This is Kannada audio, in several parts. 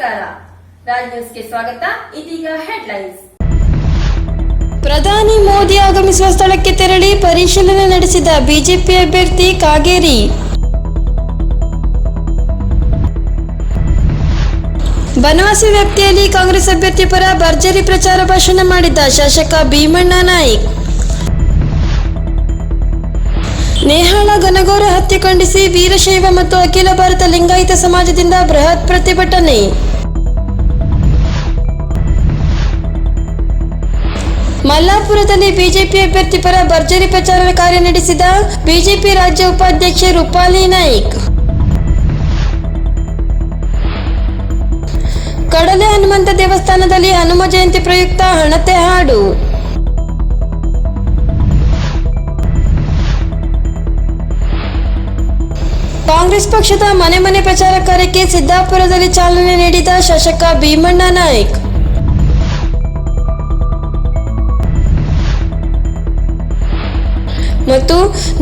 ರಾಜ್ ನ್ಯೂಸ್ಗೆ ಸ್ವಾಗತ. ಇದೀಗ ಹೆಡ್ಲೈನ್ಸ್ ಪ್ರಧಾನಿ ಮೋದಿ ಆಗಮಿಸುವ ಸ್ಥಳಕ್ಕೆ ತೆರಳಿ ಪರಿಶೀಲನೆ ನಡೆಸಿದ ಬಿಜೆಪಿ ಅಭ್ಯರ್ಥಿ ಕಾಗೇರಿ. ಬನವಾಸಿ ವ್ಯಾಪ್ತಿಯಲ್ಲಿ ಕಾಂಗ್ರೆಸ್ ಅಭ್ಯರ್ಥಿ ಪರ ಭರ್ಜರಿ ಪ್ರಚಾರ ಭಾಷಣ ಮಾಡಿದ ಶಾಸಕ ಭೀಮಣ್ಣ ನಾಯ್ಕ್. ನೇಹಾಳ ಗನಗೋರ ಹತ್ಯೆ ಖಂಡಿಸಿ ವೀರಶೈವ ಮತ್ತು ಅಖಿಲ ಭಾರತ ಲಿಂಗಾಯತ ಸಮಾಜದಿಂದ ಬೃಹತ್ ಪ್ರತಿಭಟನೆ. ಮಲ್ಲಾಪುರದಲ್ಲಿ ಬಿಜೆಪಿ ಅಭ್ಯರ್ಥಿ ಪರ ಭರ್ಜರಿ ಪ್ರಚಾರ ಕಾರ್ಯ ನಡೆಸಿದ ಬಿಜೆಪಿ ರಾಜ್ಯ ಉಪಾಧ್ಯಕ್ಷೆ ರೂಪಾಲಿ ನಾಯ್ಕ್. ಕಡಲೆ ಹನುಮಂತ ದೇವಸ್ಥಾನದಲ್ಲಿ ಹನುಮ ಜಯಂತಿ ಪ್ರಯುಕ್ತ ಹಣತೆ ಹಾಡು. ಕಾಂಗ್ರೆಸ್ ಪಕ್ಷದ ಮನೆ ಮನೆ ಪ್ರಚಾರ ಕಾರ್ಯಕ್ಕೆ ಸಿದ್ದಾಪುರದಲ್ಲಿ ಚಾಲನೆ ನೀಡಿದ ಶಾಸಕ ಭೀಮಣ್ಣ ನಾಯ್ಕ್. ಮತ್ತು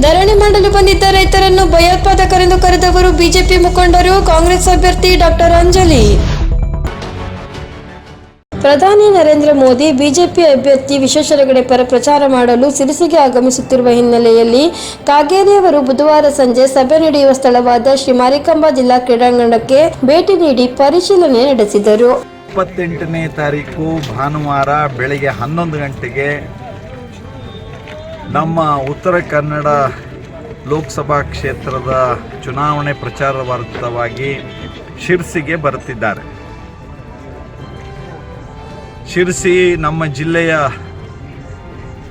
ಧರಣಿ ಮಾಡಲು ಬಂದಿದ್ದ ರೈತರನ್ನು ಭಯೋತ್ಪಾದಕರೆಂದು ಕರೆದವರು ಬಿಜೆಪಿ ಮುಖಂಡರು, ಕಾಂಗ್ರೆಸ್ ಅಭ್ಯರ್ಥಿ ಡಾಕ್ಟರ್ ಅಂಜಲಿ ಪ್ರಧಾನಿ ನರೇಂದ್ರ ಮೋದಿ ಬಿಜೆಪಿ ಅಭ್ಯರ್ಥಿ ವಿಶ್ವೇಶ್ವರಗಡೆ ಪರ ಪ್ರಚಾರ ಮಾಡಲು ಸಿರಿಸಿಗೆ ಆಗಮಿಸುತ್ತಿರುವ ಹಿನ್ನೆಲೆಯಲ್ಲಿ ಕಾಗೇರಿಯವರು ಬುಧವಾರ ಸಂಜೆ ಸಭೆ ನಡೆಯುವ ಸ್ಥಳವಾದ ಶ್ರೀ ಮಾರಿಕಾಂಬಾ ಜಿಲ್ಲಾ ಕ್ರೀಡಾಂಗಣಕ್ಕೆ ಭೇಟಿ ನೀಡಿ ಪರಿಶೀಲನೆ ನಡೆಸಿದರು. ಇಪ್ಪತ್ತೆಂಟನೇ ತಾರೀಕು ಭಾನುವಾರ ಬೆಳಿಗ್ಗೆ ಹನ್ನೊಂದು ಗಂಟೆಗೆ ನಮ್ಮ ಉತ್ತರ ಕನ್ನಡ ಲೋಕಸಭಾ ಕ್ಷೇತ್ರದ ಚುನಾವಣೆ ಪ್ರಚಾರಾರ್ಥವಾಗಿ ಶಿರ್ಸಿಗೆ ಬರುತ್ತಿದ್ದಾರೆ. ಶಿರ್ಸಿ ನಮ್ಮ ಜಿಲ್ಲೆಯ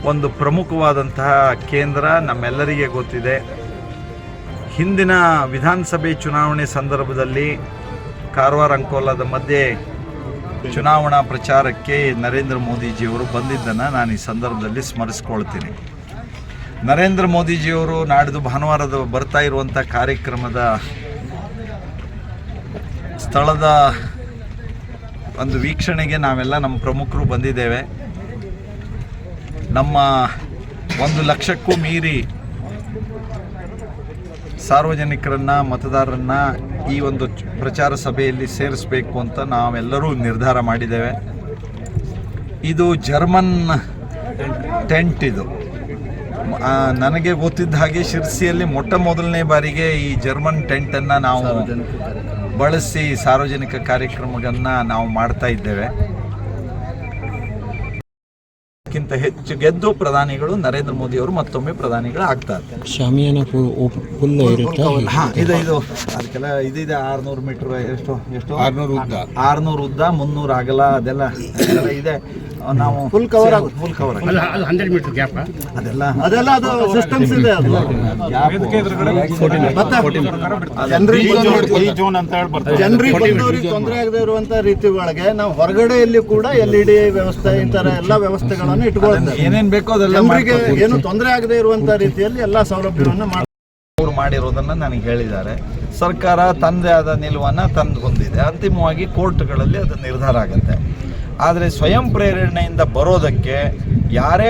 ಒಂದು ಪ್ರಮುಖವಾದಂತಹ ಕೇಂದ್ರ ನಮ್ಮೆಲ್ಲರಿಗೆ ಗೊತ್ತಿದೆ. ಹಿಂದಿನ ವಿಧಾನಸಭೆ ಚುನಾವಣೆ ಸಂದರ್ಭದಲ್ಲಿ ಕಾರವಾರ ಅಂಕೋಲದ ಮಧ್ಯೆ ಚುನಾವಣಾ ಪ್ರಚಾರಕ್ಕೆ ನರೇಂದ್ರ ಮೋದಿಜಿಯವರು ಬಂದಿದ್ದನ್ನು ನಾನು ಈ ಸಂದರ್ಭದಲ್ಲಿ ಸ್ಮರಿಸ್ಕೊಳ್ತೀನಿ. ನರೇಂದ್ರ ಮೋದಿಜಿಯವರು ನಾಡಿದ್ದು ಭಾನುವಾರದ ಬರ್ತಾ ಇರುವಂಥ ಕಾರ್ಯಕ್ರಮದ ಸ್ಥಳದ ಒಂದು ವೀಕ್ಷಣೆಗೆ ನಾವೆಲ್ಲ ನಮ್ಮ ಪ್ರಮುಖರು ಬಂದಿದ್ದೇವೆ. ನಮ್ಮ ಒಂದು ಲಕ್ಷಕ್ಕೂ ಮೀರಿ ಸಾರ್ವಜನಿಕರನ್ನ, ಮತದಾರರನ್ನ ಈ ಒಂದು ಪ್ರಚಾರ ಸಭೆಯಲ್ಲಿ ಸೇರಿಸಬೇಕು ಅಂತ ನಾವೆಲ್ಲರೂ ನಿರ್ಧಾರ ಮಾಡಿದ್ದೇವೆ. ಇದು ಜರ್ಮನ್ ಟೆಂಟ್ ಇದು. ನನಗೆ ಗೊತ್ತಿದ್ದ ಹಾಗೆ ಶಿರ್ಸಿಯಲ್ಲಿ ಮೊಟ್ಟ ಮೊದಲನೇ ಬಾರಿಗೆ ಈ ಜರ್ಮನ್ ಟೆಂಟನ್ನು ನಾವು ಬಳಸಿ ಸಾರ್ವಜನಿಕ ಕಾರ್ಯಕ್ರಮಗಳನ್ನ ನಾವು ಮಾಡ್ತಾ ಇದ್ದೇವೆ. ಕ್ಕಿಂತ ಹೆಚ್ಚು ಗೆದ್ದು ಪ್ರಧಾನಿಗಳು ನರೇಂದ್ರ ಮೋದಿ ಅವರು ಮತ್ತೊಮ್ಮೆ ಪ್ರಧಾನಿಗಳು ಆಗ್ತಾರೆ. ಶಾಮಿಯಾನ ಇದು ಇದು. ಅದಕ್ಕೆಲ್ಲ ಇದಿದೆ ಆರ್ನೂರು ಮೀಟರ್ ಎಷ್ಟು ಎಷ್ಟು? ಆರ್ನೂರು ಉದ್ದ. ಆರ್ನೂರು ಉದ್ದ ಮುನ್ನೂರು ಅಗಲ ಅದೆಲ್ಲ ಅದೆಲ್ಲ ಇದೆ. ನಾವು ಫುಲ್ ಕವರ್ ಆಗುತ್ತೆ. ಫುಲ್ ಕವರ್ ಅಲ್ಲ ಅದು ಹಂಡ್ರೆಡ್ ಮೀಟರ್ ಗ್ಯಾಪ್ ಅದೆಲ್ಲ ಅದೆಲ್ಲ ಅದು ಸಿಸ್ಟಮ್ಸ್ ಇದೆ ಅದು. ಜನರಿಗೆ ಈ ಜೋನ್ ಅಂತ ಹೇಳಿ ಬರ್ತದೆ ಜನರಿಗೆ ಬಂದವರಿಗೆ ತೊಂದರೆ ಆಗದೆ ಇರುವಂತ ರೀತಿ ಒಳಗೆ ನಾವು ಹೊರಗಡೆಯಲ್ಲಿ ಕೂಡ ಎಲ್ ಇ ಡಿ ವ್ಯವಸ್ಥೆ ಇಂತರ ಎಲ್ಲಾ ವ್ಯವಸ್ಥೆಗಳನ್ನು ಇಟ್ಕೊಳ್ತಾರೆ ಏನೇನ್ ಬೇಕೋ ಅದೆಲ್ಲ ಜನರಿಗೆ ಏನು ತೊಂದರೆ ಆಗದೆ ಇರುವಂತ ರೀತಿಯಲ್ಲಿ ಎಲ್ಲಾ ಸೌಲಭ್ಯವನ್ನು ಮಾಡಿ ಅವ್ರು ಮಾಡಿರೋದನ್ನ ನನಗೆ ಹೇಳಿದ್ದಾರೆ. ಸರ್ಕಾರ ತಂದೆ ಆದ ನಿಲುವನ್ನು ತಂದು ಹೊಂದಿದೆ. ಅಂತಿಮವಾಗಿ ಕೋರ್ಟ್ಗಳಲ್ಲಿ ಅದು ನಿರ್ಧಾರ ಆಗುತ್ತೆ. ಆದರೆ ಸ್ವಯಂ ಪ್ರೇರಣೆಯಿಂದ ಬರೋದಕ್ಕೆ ಯಾರೇ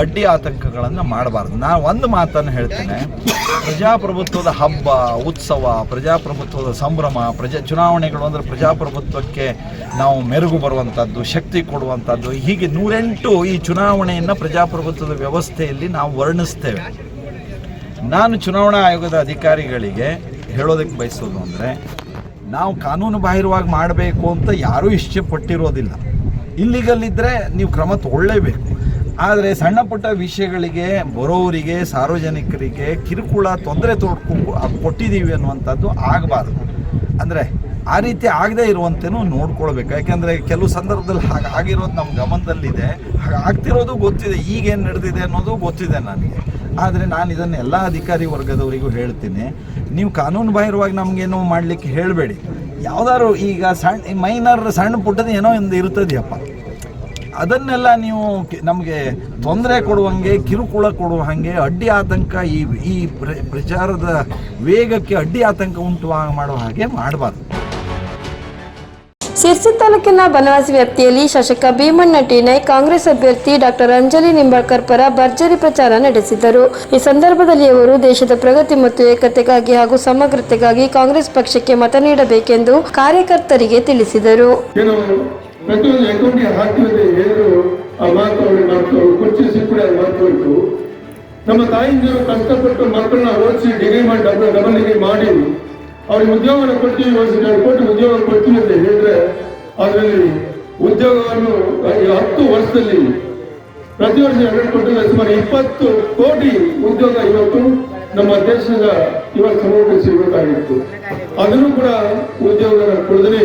ಅಡ್ಡಿ ಆತಂಕಗಳನ್ನು ಮಾಡಬಾರ್ದು. ನಾನು ಒಂದು ಮಾತನ್ನು ಹೇಳ್ತೇನೆ. ಪ್ರಜಾಪ್ರಭುತ್ವದ ಹಬ್ಬ, ಉತ್ಸವ, ಪ್ರಜಾಪ್ರಭುತ್ವದ ಸಂಭ್ರಮ, ಪ್ರಜಾ ಚುನಾವಣೆಗಳು ಅಂದರೆ ಪ್ರಜಾಪ್ರಭುತ್ವಕ್ಕೆ ನಾವು ಮೆರುಗು ಬರುವಂಥದ್ದು ಶಕ್ತಿ ಕೊಡುವಂಥದ್ದು ಹೀಗೆ ನೂರೆಂಟು ಈ ಚುನಾವಣೆಯನ್ನು ಪ್ರಜಾಪ್ರಭುತ್ವದ ವ್ಯವಸ್ಥೆಯಲ್ಲಿ ನಾವು ವರ್ಣಿಸ್ತೇವೆ. ನಾನು ಚುನಾವಣಾ ಆಯೋಗದ ಅಧಿಕಾರಿಗಳಿಗೆ ಹೇಳೋದಕ್ಕೆ ಬಯಸೋದು ಅಂದರೆ, ನಾವು ಕಾನೂನು ಬಾಹಿರವಾಗಿ ಮಾಡಬೇಕು ಅಂತ ಯಾರೂ ಇಷ್ಟಪಟ್ಟಿರೋದಿಲ್ಲ ಇಲ್ಲಿಗಲ್ ಇದ್ದರೆ ನೀವು ಕ್ರಮ ತಗೊಳ್ಳೇಬೇಕು. ಆದರೆ ಸಣ್ಣ ಪುಟ್ಟ ವಿಷಯಗಳಿಗೆ ಬರೋವರಿಗೆ, ಸಾರ್ವಜನಿಕರಿಗೆ ಕಿರುಕುಳ ತೊಂದರೆ ತೊಡ್ಕೊ ಕೊಟ್ಟಿದ್ದೀವಿ ಅನ್ನುವಂಥದ್ದು ಆಗಬಾರ್ದು. ಅಂದರೆ ಆ ರೀತಿ ಆಗದೇ ಇರುವಂತೆನೂ ನೋಡ್ಕೊಳ್ಬೇಕು. ಯಾಕೆಂದರೆ ಕೆಲವು ಸಂದರ್ಭದಲ್ಲಿ ಹಾಗೆ ಆಗಿರೋದು ನಮ್ಮ ಗಮನದಲ್ಲಿದೆ. ಹಾಗೆ ಆಗ್ತಿರೋದು ಗೊತ್ತಿದೆ. ಈಗೇನು ನಡೆದಿದೆ ಅನ್ನೋದು ಗೊತ್ತಿದೆ ನನಗೆ. ಆದರೆ ನಾನು ಇದನ್ನು ಎಲ್ಲ ಅಧಿಕಾರಿ ವರ್ಗದವರಿಗೂ ಹೇಳ್ತೀನಿ. ನೀವು ಕಾನೂನು ಬಾಹಿರವಾಗಿ ನಮಗೇನೋ ಮಾಡಲಿಕ್ಕೆ ಹೇಳಬೇಡಿ. ಯಾವ್ದಾದ್ರು ಈಗ ಸಣ್ಣ ಮೈನರ್ ಸಣ್ಣ ಪುಟ್ಟದ ಏನೋ ಒಂದು ಇರ್ತದೆಯಪ್ಪ ಅದನ್ನೆಲ್ಲ ನೀವು ನಮಗೆ ತೊಂದರೆ ಕೊಡುವಂಗೆ, ಕಿರುಕುಳ ಕೊಡುವ ಹಾಗೆ ಅಡ್ಡಿ ಆತಂಕ ಈ ಈ ಪ್ರ- ಪ್ರಚಾರದ ವೇಗಕ್ಕೆ ಅಡ್ಡಿ ಆತಂಕ ಉಂಟು ಮಾಡುವ ಹಾಗೆ ಮಾಡಬಾರ್ದು. ಸಿರ್ಸಿ ತಾಲೂಕಿನ ಬನವಾಸಿ ವ್ಯಾಪ್ತಿಯಲ್ಲಿ ಶಾಸಕ ಭೀಮಣ್ಣ ಟೀನೈ ಕಾಂಗ್ರೆಸ್ ಅಭ್ಯರ್ಥಿ ಡಾಕ್ಟರ್ ಅಂಜಲಿ ನಿಂಬಾಳ್ಕರ್ ಪರ ಭರ್ಜರಿ ಪ್ರಚಾರ ನಡೆಸಿದರು. ಈ ಸಂದರ್ಭದಲ್ಲಿ ಅವರು ದೇಶದ ಪ್ರಗತಿ ಮತ್ತು ಏಕತೆಗಾಗಿ ಹಾಗೂ ಸಮಗ್ರತೆಗಾಗಿ ಕಾಂಗ್ರೆಸ್ ಪಕ್ಷಕ್ಕೆ ಮತ ನೀಡಬೇಕೆಂದು ಕಾರ್ಯಕರ್ತರಿಗೆ ತಿಳಿಸಿದರು. ನಮ್ಮ ಕಷ್ಟಪಟ್ಟು ಮಕ್ಕಳನ್ನ ಓದಿಸಿ ಡಿಗ್ರಿ ಮಾಡಿ ಡಬಲ್ ಡಿಗ್ರಿ ಮಾಡಿ ಅವ್ರಿಗೆ ಉದ್ಯೋಗನ ಒಂದು ಎರಡು ಕೋಟಿ ಉದ್ಯೋಗ ಕೊಡ್ತೀವಿ ಅಂತ ಹೇಳಿದ್ರೆ ಅದರಲ್ಲಿ ಉದ್ಯೋಗವನ್ನು ಹತ್ತು ವರ್ಷದಲ್ಲಿ ಪ್ರತಿ ವರ್ಷ ಎರಡು ಕೋಟಿ ಸುಮಾರು ಇಪ್ಪತ್ತು ಕೋಟಿ ಉದ್ಯೋಗ ಇವತ್ತು ನಮ್ಮ ದೇಶದ ಯುವ ಸಮೂಹಕ್ಕೆ ಸಿಗಬೇಕಾಗಿತ್ತು. ಅದನ್ನು ಕೂಡ ಉದ್ಯೋಗ ಕೊಡಿದ್ರೆ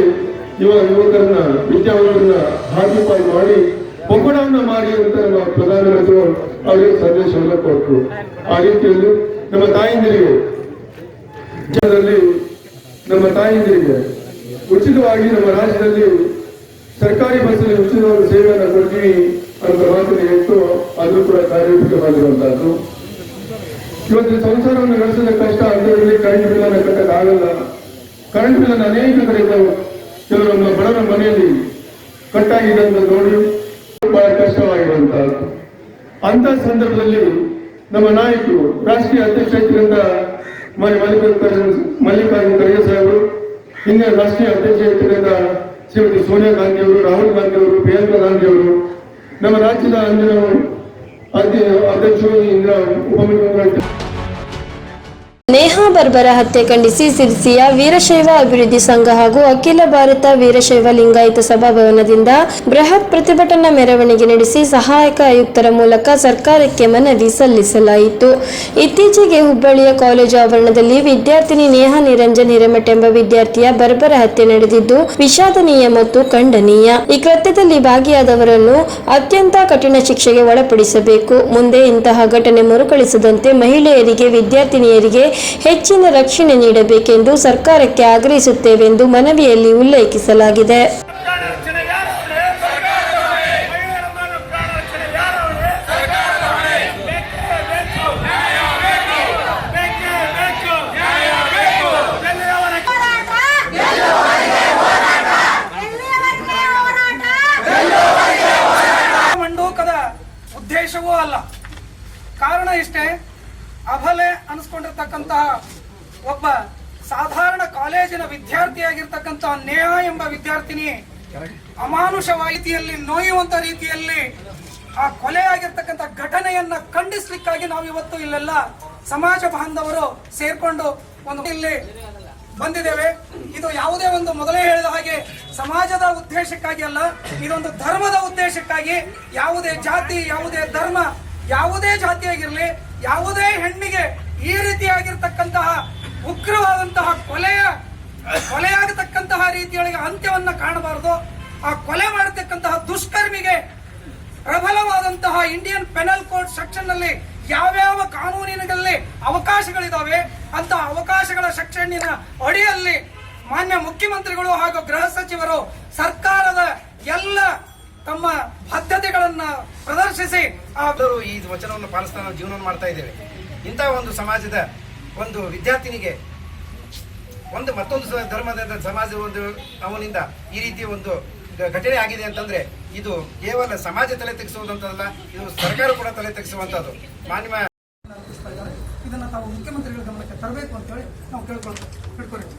ಯುವ ಯುವಕರನ್ನ, ವಿದ್ಯಾವಂತರನ್ನ ಹಾಕಿಪಾಯಿ ಮಾಡಿ ಒಬ್ಬಡವನ್ನ ಮಾಡಿ ಅಂತ ನಮ್ಮ ಪ್ರಧಾನಮಂತ್ರಿಗಳು ಅವರಿಗೆ ಸಂದೇಶವನ್ನು ಕೊಟ್ಟರು. ಆ ರೀತಿಯಲ್ಲಿ ನಮ್ಮ ತಾಯಿಂದರಿಗೆ ಜನರಲ್ಲಿ ನಮ್ಮ ತಾಯಂದಿರಿಗೆ ಉಚಿತವಾಗಿ ನಮ್ಮ ರಾಜ್ಯದಲ್ಲಿ ಸರ್ಕಾರಿ ಬಸ್ಸಲ್ಲಿ ಉಚಿತವಾದ ಸೇವೆಯನ್ನು ಕೊಡ್ತೀವಿ ಅಂತ ಮಾತನ್ನು ಹೇಳ್ತು ಅದು ಕೂಡ ಕಾರ್ಯರೂಪಿತವಾಗಿರುವಂತಹದ್ದು ಇವತ್ತು ಸಂಸಾರವನ್ನು ನಡೆಸೋದ ಕಷ್ಟ ಅಂತರಲ್ಲಿ ಕರೆಂಟ್ ಬಿಲ್ ಅನ್ನು ಕಟ್ಟಕ್ಕಾಗಲ್ಲ ಕರೆಂಟ್ ಬಿಲ್ ಅನ್ನು ಅನೇಕ ಕಡೆ ಇದ್ದಾವೆ. ಕೆಲವು ನಮ್ಮ ಬಡವರ ಮನೆಯಲ್ಲಿ ಕಟ್ಟಾಗಿದೆ ಅಂತ ನೋಡಿ ಬಹಳ ಕಷ್ಟವಾಗಿರುವಂತಹದ್ದು ಅಂತ ಸಂದರ್ಭದಲ್ಲಿ ನಮ್ಮ ನಾಯಕರು, ರಾಷ್ಟ್ರೀಯ ಅಧ್ಯಕ್ಷರಿಂದ ಮಾನ್ಯ ಮಲ್ಲಿಕಾರ್ಜುನ ಮಲ್ಲಿಕಾರ್ಜುನ ಖರ್ಗೆ ಸಾಹೇಬರು ಹಿಂದೆ ರಾಷ್ಟ್ರೀಯ ಅಧ್ಯಕ್ಷರಿಂದ ಶ್ರೀಮತಿ ಸೋನಿಯಾ ಗಾಂಧಿ ಅವರು, ರಾಹುಲ್ ಗಾಂಧಿ ಅವರು, ಪ್ರಿಯಾಂಕಾ ಗಾಂಧಿ ಅವರು, ನಮ್ಮ ರಾಜ್ಯದ ಅಂದಿನ ಅಧ್ಯ- ಅಧ್ಯಕ್ಷರು ಇಂದಿರಾ ಉಪಮುಖ್ಯಮಂತ್ರಿ ನೇಹಾ ಬರ್ಬರ ಹತ್ಯೆ ಖಂಡಿಸಿ ಸಿರ್ಸಿಯ ವೀರಶೈವ ಅಭಿವೃದ್ಧಿ ಸಂಘ ಹಾಗೂ ಅಖಿಲ ಭಾರತ ವೀರಶೈವ ಲಿಂಗಾಯತ ಸಭಾಭವನದಿಂದ ಬೃಹತ್ ಪ್ರತಿಭಟನಾ ಮೆರವಣಿಗೆ ನಡೆಸಿ ಸಹಾಯಕ ಆಯುಕ್ತರ ಮೂಲಕ ಸರ್ಕಾರಕ್ಕೆ ಮನವಿ ಸಲ್ಲಿಸಲಾಯಿತು. ಇತ್ತೀಚೆಗೆ ಹುಬ್ಬಳ್ಳಿಯ ಕಾಲೇಜು ಆವರಣದಲ್ಲಿ ವಿದ್ಯಾರ್ಥಿನಿ ನೇಹಾ ನಿರಂಜನ್ ಹಿರೇಮಠ ಎಂಬ ವಿದ್ಯಾರ್ಥಿಯ ಬರ್ಬರ ಹತ್ಯೆ ನಡೆದಿದ್ದು, ವಿಷಾದನೀಯ ಮತ್ತು ಖಂಡನೀಯ. ಈ ಕೃತ್ಯದಲ್ಲಿ ಭಾಗಿಯಾದವರನ್ನು ಅತ್ಯಂತ ಕಠಿಣ ಶಿಕ್ಷೆಗೆ ಒಳಪಡಿಸಬೇಕು. ಮುಂದೆ ಇಂತಹ ಘಟನೆ ಮರುಕಳಿಸದಂತೆ ಮಹಿಳೆಯರಿಗೆ, ವಿದ್ಯಾರ್ಥಿನಿಯರಿಗೆ ಹೆಚ್ಚಿನ ರಕ್ಷಣೆ ನೀಡಬೇಕೆಂದು ಸರ್ಕಾರಕ್ಕೆ ಆಗ್ರಹಿಸುತ್ತೇವೆಂದು ಮನವಿಯಲ್ಲಿ ಉಲ್ಲೇಖಿಸಲಾಗಿದೆ. ಮಂಡೂಕದ ಉದ್ದೇಶವೂ ಅಲ್ಲ. ಕಾರಣ ಇಷ್ಟೇ. ಅಭಲೆ ಅನಿಸ್ಕೊಂಡಿರ್ತಕ್ಕಂತಹ ಒಬ್ಬ ಸಾಧಾರಣ ಕಾಲೇಜಿನ ವಿದ್ಯಾರ್ಥಿಯಾಗಿರ್ತಕ್ಕಂತಹ ನೇಹಾ ಎಂಬ ವಿದ್ಯಾರ್ಥಿನಿ ಅಮಾನುಷ ರೀತಿಯಲ್ಲಿ ನೋಯುವಂತ ರೀತಿಯಲ್ಲಿ ಆ ಕೊಲೆ ಘಟನೆಯನ್ನ ಖಂಡಿಸ್ಲಿಕ್ಕಾಗಿ ನಾವು ಇವತ್ತು ಇಲ್ಲೆಲ್ಲ ಸಮಾಜ ಬಾಂಧವರು ಸೇರ್ಕೊಂಡು ಒಂದು ಇಲ್ಲಿ ಬಂದಿದ್ದೇವೆ. ಇದು ಯಾವುದೇ ಒಂದು ಮೊದಲೇ ಹೇಳಿದ ಹಾಗೆ ಸಮಾಜದ ಉದ್ದೇಶಕ್ಕಾಗಿ ಅಲ್ಲ, ಇದೊಂದು ಧರ್ಮದ ಉದ್ದೇಶಕ್ಕಾಗಿ ಯಾವುದೇ ಜಾತಿ, ಯಾವುದೇ ಧರ್ಮ, ಯಾವುದೇ ಜಾತಿಯಾಗಿರಲಿ, ಯಾವುದೇ ಹೆಣ್ಣಿಗೆ ಈ ರೀತಿಯಾಗಿರ್ತಕ್ಕಂತಹ ಉಗ್ರವಾದಂತಹ ಕೊಲೆಯ ಕೊಲೆಯಾಗತಕ್ಕಂತಹ ರೀತಿಯೊಳಗೆ ಅಂತ್ಯವನ್ನ ಕಾಣಬಾರದು. ಆ ಕೊಲೆ ಮಾಡತಕ್ಕಂತಹ ದುಷ್ಕರ್ಮಿಗೆ ಪ್ರಬಲವಾದಂತಹ ಇಂಡಿಯನ್ ಪೆನಲ್ ಕೋಡ್ ಸೆಕ್ಷನ್ನಲ್ಲಿ ಯಾವ್ಯಾವ ಕಾನೂನಿನಲ್ಲಿ ಅವಕಾಶಗಳಿದಾವೆ, ಅಂತ ಅವಕಾಶಗಳ ಸೆಕ್ಷನ್ನಿನ ಅಡಿಯಲ್ಲಿ ಮಾನ್ಯ ಮುಖ್ಯಮಂತ್ರಿಗಳು ಹಾಗೂ ಗೃಹ ಸಚಿವರು ಸರ್ಕಾರದ ಎಲ್ಲ ತಮ್ಮ ಬದ್ಧತೆಗಳನ್ನ ಪ್ರದರ್ಶಿಸಿ ಈ ವಚನವನ್ನು ಪಾಲಿಸ್ತಾ ಜೀವನ ಮಾಡ್ತಾ ಇದ್ದೇವೆ. ಇಂತಹ ಒಂದು ಸಮಾಜದ ಒಂದು ವಿದ್ಯಾರ್ಥಿನಿಗೆ ಒಂದು ಮತ್ತೊಂದು ಧರ್ಮದ ಸಮಾಜ ಒಂದು ಅವನಿಂದ ಈ ರೀತಿ ಒಂದು ಘಟನೆ ಆಗಿದೆ ಅಂತಂದ್ರೆ ಇದು ಕೇವಲ ಸಮಾಜ ತಲೆ ತೆಗೆಸುವುದಂತಲ್ಲ ಇದು ಸರ್ಕಾರ ಕೂಡ ತಲೆ ತೆಗೆಸುವಂತದ್ದು ಮಾನ್ಯ ಇದನ್ನ ತಾವು ಮುಖ್ಯಮಂತ್ರಿಗಳ ಗಮನಕ್ಕೆ ತರಬೇಕು ಅಂತ ಹೇಳಿ ನಾವು ಕೇಳ್ಕೊಳ್ತೇವೆ.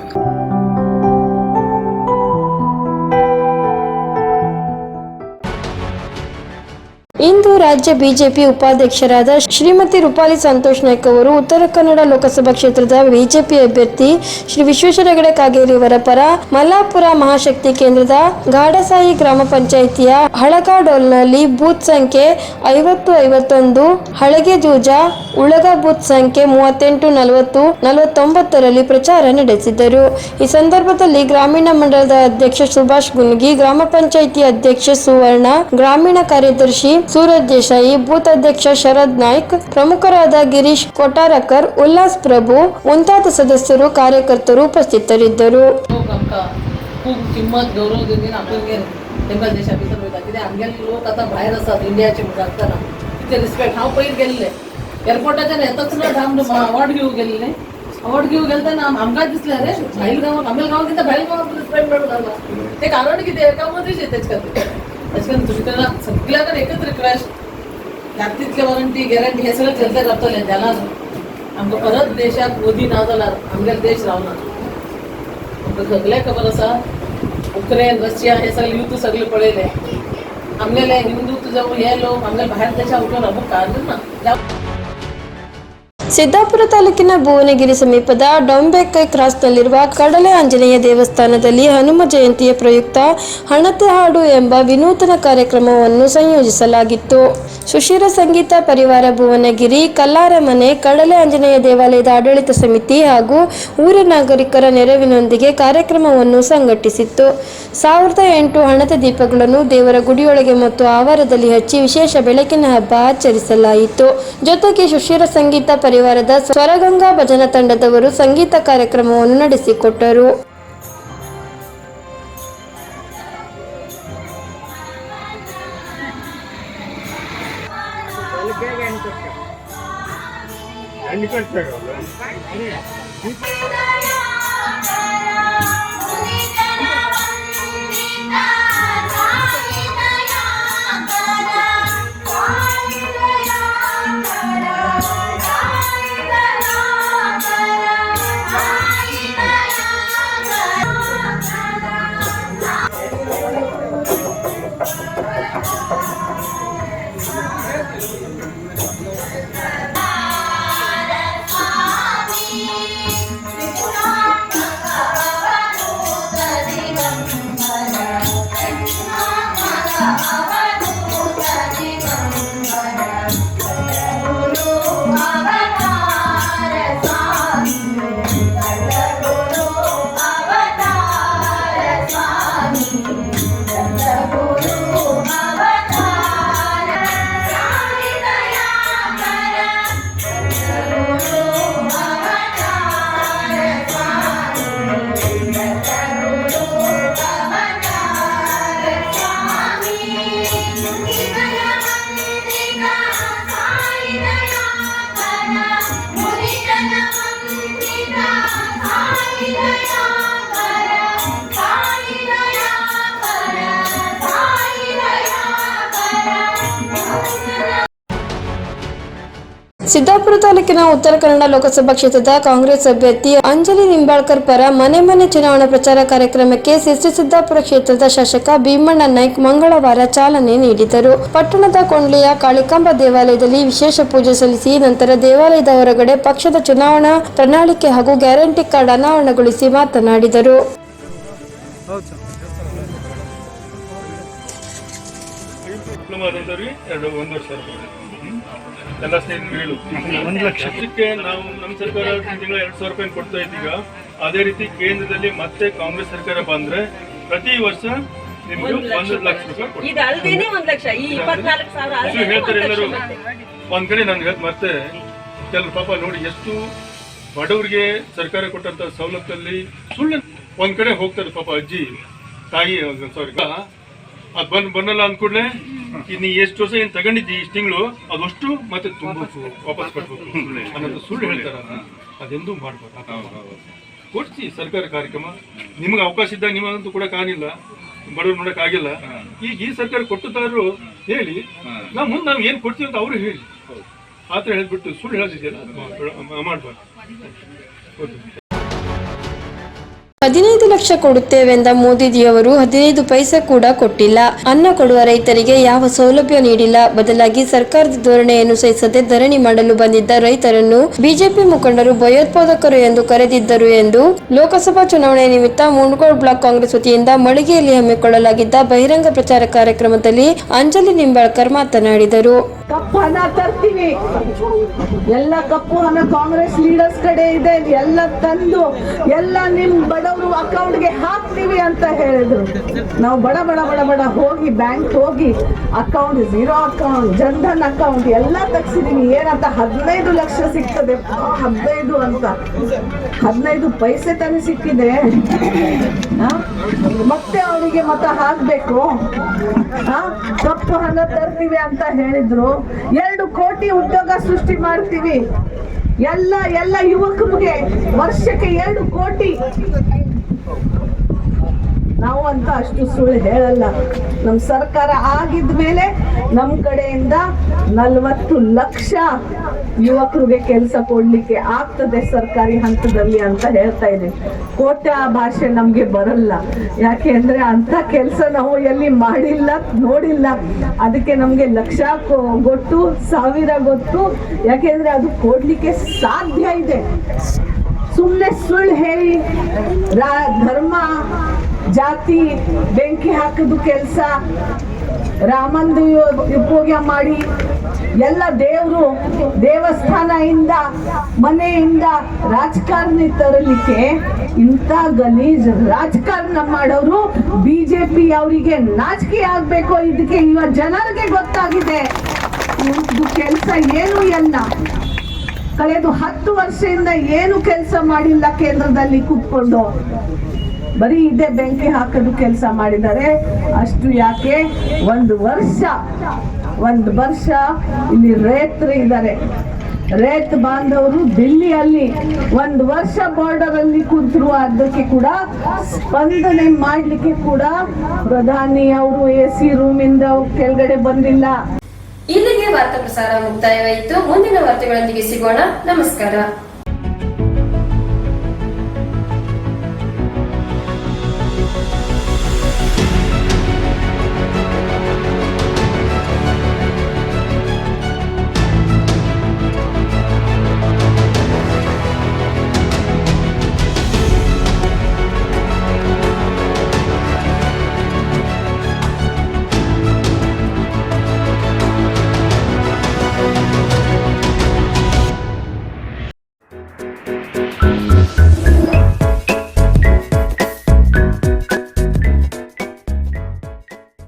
ಇಂದು ರಾಜ್ಯ ಬಿಜೆಪಿ ಉಪಾಧ್ಯಕ್ಷರಾದ ಶ್ರೀಮತಿ ರೂಪಾಲಿ ಸಂತೋಷ್ ನಾಯ್ಕ್ ಅವರು ಉತ್ತರ ಕನ್ನಡ ಲೋಕಸಭಾ ಕ್ಷೇತ್ರದ ಬಿಜೆಪಿ ಅಭ್ಯರ್ಥಿ ಶ್ರೀ ವಿಶ್ವೇಶ್ವರ ಹೆಗಡೆ ಕಾಗೇರಿಯವರ ಪರ ಮಲ್ಲಾಪುರ ಮಹಾಶಕ್ತಿ ಕೇಂದ್ರದ ಗಾಡಸಾಯಿ ಗ್ರಾಮ ಪಂಚಾಯಿತಿಯ ಹಳಗಾಡೋಲ್ನಲ್ಲಿ ಬೂತ್ ಸಂಖ್ಯೆ ಐವತ್ತು ಐವತ್ತೊಂದು, ಹಳಗೆ ಜೂಜ, ಉಳಗ ಬೂತ್ ಸಂಖ್ಯೆ ಮೂವತ್ತೆಂಟು, ನಲವತ್ತು, ನಲವತ್ತೊಂಬತ್ತರಲ್ಲಿ ಪ್ರಚಾರ ನಡೆಸಿದರು ಈ ಸಂದರ್ಭದಲ್ಲಿ ಗ್ರಾಮೀಣ ಮಂಡಲದ ಅಧ್ಯಕ್ಷ ಸುಭಾಷ್ ಗುನ್ಗಿ, ಗ್ರಾಮ ಪಂಚಾಯಿತಿ ಅಧ್ಯಕ್ಷ ಸುವರ್ಣ, ಗ್ರಾಮೀಣ ಕಾರ್ಯದರ್ಶಿ ಸೂರಜ್ ದೇಸಾಯಿ ಬೂತ್ ಅಧ್ಯಕ್ಷ ಶರದ್ ನಾಯ್ಕ್ ಪ್ರಮುಖರಾದ ಗಿರೀಶ್ ಕೊಟಾರಕರ್ ಉಲ್ಲಾಸ್ ಪ್ರಭು ಮುಂತಾದ ಸದಸ್ಯರು ಕಾರ್ಯಕರ್ತರು ಉಪಸ್ಥಿತರಿದ್ದರು लोक आमकां खूब किंमत गौरव दिवन आपल्यागे टेंबल देशा भितर वयता कित्याक आमगेले लोक आतां भायर आसात इंडियाचे म्हणटा आसतना तिथे रिस्पेक्ट हांव पयलीं गेल्लें एअरपोर्टाच्यान येताच ना धाम अवॉर्ड घेवंक गेल्लें अवॉर्ड घेवंक गेले तेन्ना आमकां दिसलें अरे भायल गांवांत आमगेल्या गांवांत कितें भायल गांवांत रिस्पेक्ट मेळूंक लागला तें कारण कितें एका मदींच तेच खातीर त्याच्यानंतर करून तुजे कडल्यान सगळ्या कडेन एकच वॉरंटी गॅरंटी हे सगळें चलते रावतलें त्याला आमकां परत देशाक मोदी ना जाल्यार आमगेलो देश रावना आमकां सगळे खबर आसा उक्रेन रशिया हे सगळे युद्ध सगळे पळयले आमगेले हिंदू जावं हे लोक आमगे भायर देशा उठून आमकां कारण ना ಸಿದ್ದಾಪುರ ತಾಲೂಕಿನ ಭುವನಗಿರಿ ಸಮೀಪದ ಡೊಂಬೆಕೈ ಕ್ರಾಸ್ನಲ್ಲಿರುವ ಕಡಲೆ ಆಂಜನೇಯ ದೇವಸ್ಥಾನದಲ್ಲಿ ಹನುಮ ಜಯಂತಿಯ ಪ್ರಯುಕ್ತ ಹಣತೆ ಹಾಡು ಎಂಬ ವಿನೂತನ ಕಾರ್ಯಕ್ರಮವನ್ನು ಸಂಯೋಜಿಸಲಾಗಿತ್ತು. ಸುಶೀರ ಸಂಗೀತ ಪರಿವಾರ ಭುವನಗಿರಿ ಕಲ್ಲಾರಮನೆ ಕಡಲೆ ಆಂಜನೇಯ ದೇವಾಲಯದ ಆಡಳಿತ ಸಮಿತಿ ಹಾಗೂ ಊರ ನಾಗರಿಕರ ನೆರವಿನೊಂದಿಗೆ ಕಾರ್ಯಕ್ರಮವನ್ನು ಸಂಘಟಿಸಿತ್ತು. ಸಾವಿರದ ಎಂಟು ಹಣತೆ ದೀಪಗಳನ್ನು ದೇವರ ಗುಡಿಯೊಳಗೆ ಮತ್ತು ಆವಾರದಲ್ಲಿ ಹಚ್ಚಿ ವಿಶೇಷ ಬೆಳಕಿನ ಹಬ್ಬ ಆಚರಿಸಲಾಯಿತು. ಜೊತೆಗೆ ಸುಶೀರ ಸಂಗೀತ ಪರಿವಾರದ ಸ್ವರಗಂಗಾ ಭಜನಾ ತಂಡದವರು ಸಂಗೀತ ಕಾರ್ಯಕ್ರಮವನ್ನು ನಡೆಸಿಕೊಟ್ಟರು. ಸಿದ್ದಾಪುರ ತಾಲೂಕಿನ ಉತ್ತರ ಕನ್ನಡ ಲೋಕಸಭಾ ಕ್ಷೇತ್ರದ ಕಾಂಗ್ರೆಸ್ ಅಭ್ಯರ್ಥಿ ಅಂಜಲಿ ನಿಂಬಾಳ್ಕರ್ ಪರ ಮನೆ ಮನೆ ಚುನಾವಣಾ ಪ್ರಚಾರ ಕಾರ್ಯಕ್ರಮಕ್ಕೆ ಸಿಸ್ಟಿ ಸಿದ್ದಾಪುರ ಕ್ಷೇತ್ರದ ಶಾಸಕ ಭೀಮಣ್ಣ ನಾಯ್ಕ್ ಮಂಗಳವಾರ ಚಾಲನೆ ನೀಡಿದರು ಪಟ್ಟಣದ ಕೊಂಡ್ಲಿಯ ಕಾಳಿಕಾಂಬ ದೇವಾಲಯದಲ್ಲಿ ವಿಶೇಷ ಪೂಜೆ ಸಲ್ಲಿಸಿ ನಂತರ ದೇವಾಲಯದ ಹೊರಗಡೆ ಪಕ್ಷದ ಚುನಾವಣಾ ಪ್ರಣಾಳಿಕೆ ಹಾಗೂ ಗ್ಯಾರಂಟಿ ಕಾರ್ಡ್ ಅನಾವರಣಗೊಳಿಸಿ ಮಾತನಾಡಿದರು ಒಂದು ವರ್ಷ. ಎಲ್ಲ ಸೇರಿ ಏಳು. ಒಂದು ಲಕ್ಷಕ್ಕೆ ನಾವು ನಮ್ಮ ಸರ್ಕಾರ ತಿಂಗಳ ಎರಡು ಸಾವಿರ ರೂಪಾಯಿ ಕೊಡ್ತಾ ಇದ್ದೀಗ ಅದೇ ರೀತಿ ಕೇಂದ್ರದಲ್ಲಿ ಮತ್ತೆ ಕಾಂಗ್ರೆಸ್ ಸರ್ಕಾರ ಬಂದ್ರೆ ಪ್ರತಿ ವರ್ಷ ನಿಮ್ಗೆ ಒಂದು ಲಕ್ಷ ರೂಪಾಯಿ. ಹೇಳ್ತಾರೆ ಎಲ್ಲರೂ. ಒಂದ್ ಕಡೆ ನನ್ಗೆ ಮತ್ತೆ ಕೆಲವು ಪಾಪ ನೋಡಿ ಎಷ್ಟು ಬಡವರಿಗೆ ಸರ್ಕಾರ ಕೊಟ್ಟಂತ ಸವಲತ್ತಲ್ಲಿ ಸುಳ್ಳು ಒಂದ್ ಕಡೆ ಹೋಗ್ತಾರೆ ಪಾಪ ಅಜ್ಜಿ ತಾಯಿ ಸಾರಿ ಅದ್ ಬಂದ್ ಬನ್ನಲ್ಲ ಅಂದ್ಕೂಡ್ಲೆ ಇನ್ನು ಎಷ್ಟು ವರ್ಷ ಏನ್ ತಗೊಂಡಿದ್ದಿ ಇಷ್ಟು ತಿಂಗಳು ಅದಷ್ಟು ಮತ್ತೆ ತುಂಬಬೇಕು ವಾಪಸ್ ಕಟ್ಬೇಕು ಅನ್ನೋದು ಸುಳ್ಳು ಹೇಳ್ತಾರ. ಅದೆಂದೂ ಮಾಡ್ಬೋದು ಕೊಡ್ಸಿ ಸರ್ಕಾರ ಕಾರ್ಯಕ್ರಮ. ನಿಮ್ಗೆ ಅವಕಾಶ ಇದ್ದಾಗ ನಿಮಗಂತೂ ಕೊಡಕ್ ಆಗಿಲ್ಲ ಬಡವ್ರು ನೋಡಕ್ ಆಗಿಲ್ಲ. ಈಗ ಈ ಸರ್ಕಾರ ಕೊಟ್ಟದಾರರು ಹೇಳಿ ನಾವು ಮುಂದೆ ನಾವು ಏನ್ ಕೊಡ್ತೀವಿ ಅಂತ ಅವರು ಹೇಳಿ. ಆತರ ಹೇಳ್ಬಿಟ್ಟು ಸುಳ್ಳು ಹೇಳಿದ್ದೀರಾ ಮಾಡ್ಬಾರ್ದು. ಹದಿನೈದು ಲಕ್ಷ ಕೊಡುತ್ತೇವೆಂದ ಮೋದಿಜಿಯವರು ಹದಿನೈದು ಪೈಸೆ ಕೂಡ ಕೊಟ್ಟಿಲ್ಲ. ಅನ್ನ ಕೊಡುವ ರೈತರಿಗೆ ಯಾವ ಸೌಲಭ್ಯ ನೀಡಿಲ್ಲ. ಬದಲಾಗಿ ಸರ್ಕಾರದ ಧೋರಣೆಯನ್ನು ಸಹಿಸದೆ ಧರಣಿ ಮಾಡಲು ಬಂದಿದ್ದ ರೈತರನ್ನು ಬಿಜೆಪಿ ಮುಖಂಡರು ಭಯೋತ್ಪಾದಕರು ಎಂದು ಕರೆದಿದ್ದರು ಎಂದು ಲೋಕಸಭಾ ಚುನಾವಣೆ ನಿಮಿತ್ತ ಮುಂಡಗೋಡ್ ಬ್ಲಾಕ್ ಕಾಂಗ್ರೆಸ್ ವತಿಯಿಂದ ಮಳಿಗೆಯಲ್ಲಿ ಹಮ್ಮಿಕೊಳ್ಳಲಾಗಿದ್ದ ಬಹಿರಂಗ ಪ್ರಚಾರ ಕಾರ್ಯಕ್ರಮದಲ್ಲಿ ಅಂಜಲಿ ನಿಂಬಾಳ್ಕರ್ ಮಾತನಾಡಿದರು. ಎಲ್ಲ ಕಪ್ಪು ಹಣ ಕಾಂಗ್ರೆಸ್ ಲೀಡರ್ಸ್ ಕಡೆ ಇದೆ. ಎಲ್ಲ ತಂದು ಎಲ್ಲ ನಿಮ್ ಬಡವರು ಅಕೌಂಟ್ಗೆ ಹಾಕ್ತೀವಿ ಅಂತ ಹೇಳಿದ್ರು. ನಾವು ಬಡ ಬಡ ಬಡ ಬಡ ಹೋಗಿ ಬ್ಯಾಂಕ್ ಹೋಗಿ account, zero account, Jan Dhan account ಎಲ್ಲ ತೆಗ್ಸಿದೀವಿ ಏನಂತ ಹದಿನೈದು ಲಕ್ಷ ಸಿಗ್ತದೆ. ಹದಿನೈದು ಅಂತ. ಹದಿನೈದು ಪೈಸೆ ತಾನೇ ಸಿಕ್ಕಿದೆ? ಮತ್ತೆ ಅವರಿಗೆ ಮತ ಹಾಕ್ಬೇಕು? ಕಪ್ಪು ಹಣ ತರ್ತೀವಿ ಅಂತ ಹೇಳಿದ್ರು. ಎರಡು ಕೋಟಿ ಉದ್ಯೋಗ ಸೃಷ್ಟಿ ಮಾಡ್ತೀವಿ. ಎಲ್ಲ ಎಲ್ಲ ಯುವಕರಿಗೆ ವರ್ಷಕ್ಕೆ ಎರಡು ಕೋಟಿ ನಾವು ಅಂತ ಅಷ್ಟು ಸುಳ್ಳು ಹೇಳಲ್ಲ. ನಮ್ಮ ಸರ್ಕಾರ ಆಗಿದ ಮೇಲೆ ನಮ್ಮ ಕಡೆಯಿಂದ ನಲವತ್ತು ಲಕ್ಷ ಯುವಕರಿಗೆ ಕೆಲಸ ಕೊಡ್ಲಿಕ್ಕೆ ಆಗ್ತದೆ ಸರ್ಕಾರಿ ಹಂತದಲ್ಲಿ ಅಂತ ಹೇಳ್ತಾ ಇದ್ದೀವಿ ಕೋಟ ಭಾಷೆ ನಮಗೆ ಬರಲ್ಲ. ಯಾಕೆ ಅಂದ್ರೆ ಅಂತ ಕೆಲಸ ನಾವು ಎಲ್ಲಿ ಮಾಡಿಲ್ಲ, ನೋಡಿಲ್ಲ. ಅದಕ್ಕೆ ನಮಗೆ ಲಕ್ಷ ಗೊತ್ತು, ಸಾವಿರ ಗೊತ್ತು. ಯಾಕೆಂದ್ರೆ ಅದು ಕೊಡ್ಲಿಕ್ಕೆ ಸಾಧ್ಯ ಇದೆ. ಸುಮ್ಮನೆ ಸುಳ್ಳು ಹೇಳಿ ಧರ್ಮ ಜಾತಿ, ಬೆಂಕಿ ಹಾಕೋದು ಕೆಲಸ. ರಾಮಂದು ಉಪಯೋಗ ಮಾಡಿ ಎಲ್ಲ ದೇವರು ದೇವಸ್ಥಾನ ಇಂದ ಮನೆಯಿಂದ ರಾಜಕಾರಣಿ ತರಲಿಕ್ಕೆ ಇಂಥ ಗಲೀಜ್ ರಾಜಕಾರಣ ಮಾಡೋರು ಬಿಜೆಪಿ ಅವರಿಗೆ ನಾಚಿಕೆ ಆಗ್ಬೇಕು. ಇದಕ್ಕೆ ಇವ ಜನರಿಗೆ ಗೊತ್ತಾಗಿದೆ. ಕೆಲಸ ಏನು ಎಲ್ಲ ಕಳೆದು ಹತ್ತು ವರ್ಷದಿಂದ ಏನು ಕೆಲಸ ಮಾಡಿಲ್ಲ ಕೇಂದ್ರದಲ್ಲಿ ಕೂತ್ಕೊಂಡು. ಬರೀ ಇದೇ ಬೆಂಕಿ ಹಾಕೋದು ಕೆಲಸ ಮಾಡಿದ್ದಾರೆ. ಅಷ್ಟು ಯಾಕೆ? ಒಂದು ವರ್ಷ ಒಂದು ವರ್ಷ ಇಲ್ಲಿ ರೈತರು ಇದ್ದಾರೆ. ರೇತ್ ಬಾಂಧವರು ದಿಲ್ಲಿಯಲ್ಲಿ ಒಂದು ವರ್ಷ ಬಾರ್ಡರ್ ಅಲ್ಲಿ ಕೂತರು ಅದಕ್ಕೆ ಕೂಡ ಸ್ಪಂದನೆ ಮಾಡಲಿಕ್ಕೆ ಕೂಡ ಪ್ರಧಾನಿ ಅವರು ಎ ಸಿ ರೂಮಿಂದ ಕೆಳಗಡೆ ಬಂದಿಲ್ಲ. ಇಲ್ಲಿಗೆ ವಾರ್ತಾ ಪ್ರಸಾರ ಮುಕ್ತಾಯವಾಯಿತು. ಮುಂದಿನ ವಾರ್ತೆಗಳೊಂದಿಗೆ ಸಿಗೋಣ. ನಮಸ್ಕಾರ.